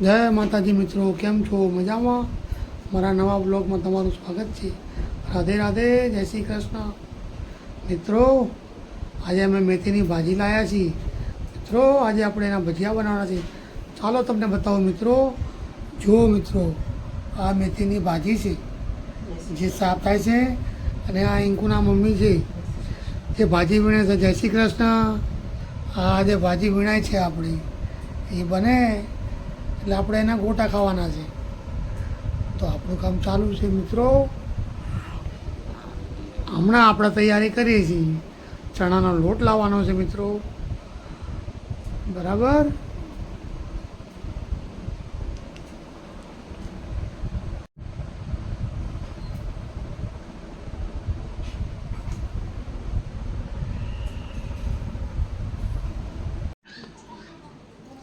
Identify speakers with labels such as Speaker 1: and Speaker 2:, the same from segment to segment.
Speaker 1: જય માતાજી મિત્રો, કેમ છો? મજામાં? મારા નવા બ્લોગમાં તમારું સ્વાગત છે. રાધે રાધે, જય શ્રી કૃષ્ણ. મિત્રો, આજે અમે મેથીની ભાજી લાવ્યા છીએ. મિત્રો, આજે આપણે એના ભજીયા બનાવવાના છે. ચાલો તમને બતાવો મિત્રો. જુઓ મિત્રો, આ મેથીની ભાજી છે, જે સાફ થાય છે અને આ ઇંકુના મમ્મી છે. જે ભાજી વીણે છે. જય શ્રી કૃષ્ણ. આ જે ભાજી વીણાય છે આપણી, એ બને. એટલે આપણે એના ગોટા ખાવાના છે. તો આપણું કામ ચાલુ છે મિત્રો. હમણાં આપણે તૈયારી કરીએ છીએ. ચણાનો લોટ લાવવાનો છે મિત્રો. બરાબર?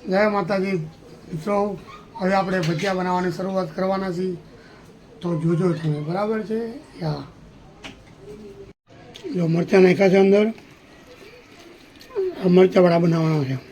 Speaker 1: જય માતાજી. મિત્રો હવે આપણે ભજીયા બનાવવાની શરૂઆત કરવાના છીએ. તો જોજો તમે, બરાબર છે? હા. જો મરચાં નાખ્યા છે અંદર. મરચાં વડા બનાવવાના છે.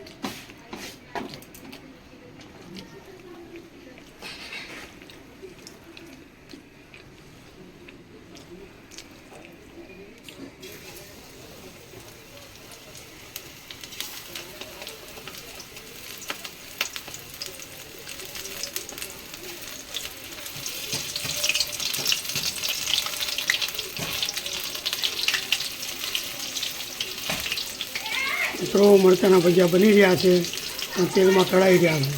Speaker 1: મિત્રો મરચાના ભજીયા બની રહ્યા છે અને તેલમાં તળાઈ રહ્યા છે.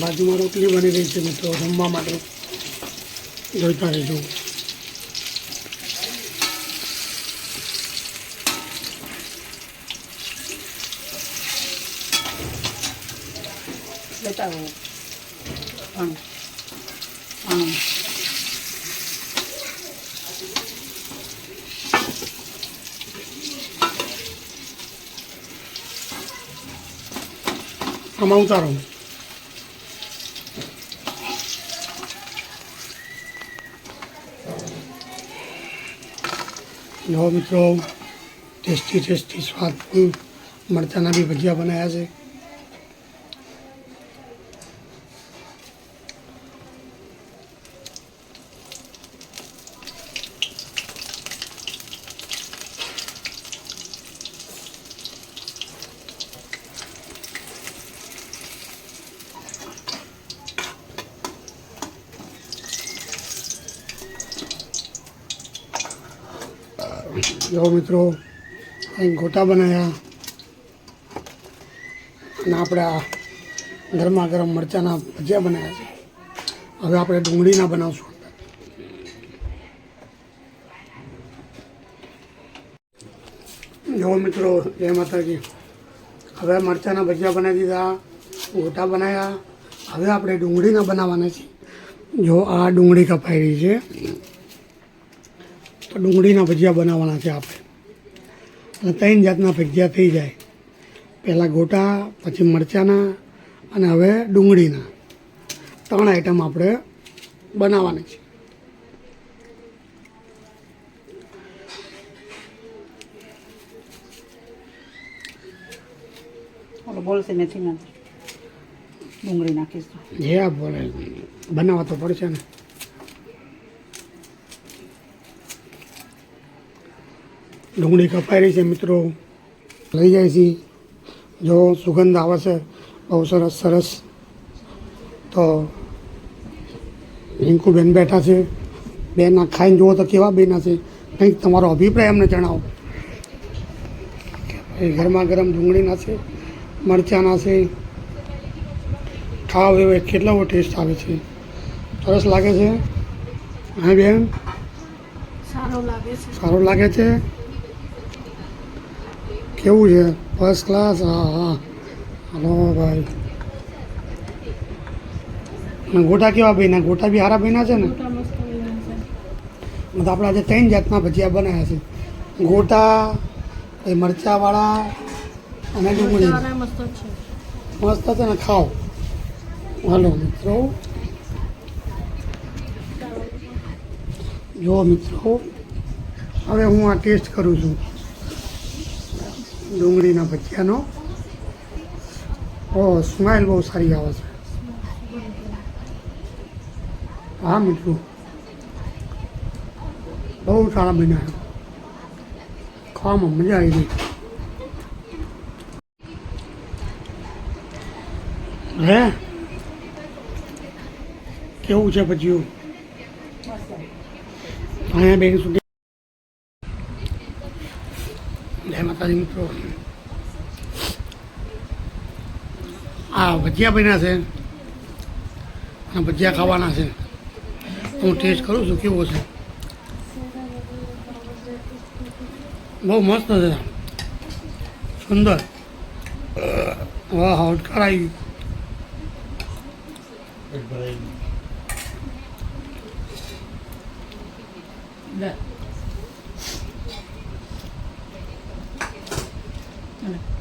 Speaker 1: બાજુમાં રોટલી બની રહી છે મિત્રો જમવા માટે જોઈતા રહેજો.
Speaker 2: બતાવો પણ પણ
Speaker 1: આમાં. ઉતારો. જો મિત્રો, ટેસ્ટી ટેસ્ટી સ્વાદપૂર્ણ મરચાંના બી ભજીયા બનાવ્યા છે. જો મિત્રો ગોટા બનાવ્યા અને આપણે આ ગરમા ગરમ મરચાંના ભજીયા બનાવ્યા છે. હવે આપણે ડુંગળીના બનાવશું. જો મિત્રો, જય માતાજી. હવે મરચાંના ભજીયા બનાવી દીધા, ગોટા બનાવ્યા હવે આપણે ડુંગળીના બનાવવાના છે. જો આ ડુંગળી કપાઈ રહી છે. તો ડુંગળીના ભજીયા બનાવવાના છે આપણે. અને ત્રણ જાતના ભજીયા થઈ જાય. પહેલાં ગોટા પછી મરચાંના અને હવે ડુંગળીના. ત્રણ આઈટમ આપણે બનાવવાની છે.
Speaker 2: બોલશે નથી ડુંગળી નાખીશ.
Speaker 1: જે આ બોલે. બનાવવા તો પડશે ને. ડુંગળી કપાઈ રહી છે મિત્રો. લઈ જાય છે. જો સુગંધ આવે છે બહુ સરસ સરસ. તો રિંકુબેન બેઠા છે. બેન આ ખાઈને જુઓ તો કેવા બેના છે. કંઈક તમારો અભિપ્રાય અમને જણાવો. એ ગરમા ગરમ ડુંગળીના છે મરચાંના છે. ખાવ એવો કેટલો ટેસ્ટ આવે છે. સરસ લાગે છે? હા બેન?
Speaker 3: સારો લાગે છે.
Speaker 1: સારું લાગે છે? કેવું છે? ફર્સ્ટ ક્લાસ હા હા. હલો ભાઈ. અને ગોટા કેવા બન્યા? ગોટા બી સારા બન્યા છે ને? મતલબ આપણે આજે ત્રણ જાતના ભજીયા બનાવ્યા છે. ગોટા પછી મરચાંવાળા અને ડુંગળી.
Speaker 3: મસ્ત છે.
Speaker 1: ને? ખાઓ. હલો મિત્રો. જો મિત્રો. હવે હું આ ટેસ્ટ કરું છું. ડુંગળીના ભજીયાનો. ઓ સ્માઇલ બહુ સારી આવે છે. હા, મિત્રો. બહુ સારા બન્યા ખાવામાં મજા આવી ગઈ. હે? કેવું છે ભજીયું? અહીંયા બેન સુધી જય માતાજી મિત્રો. આ ભજીયા બન્યા છે. અને ભજીયા ખાવાના છે. હું ટેસ્ટ કરું છું કેવો છે. બહુ મસ્ત છે. સુંદર. વાહ હા ઉટકાર આવી ગયું.
Speaker 2: അങ്ങനെ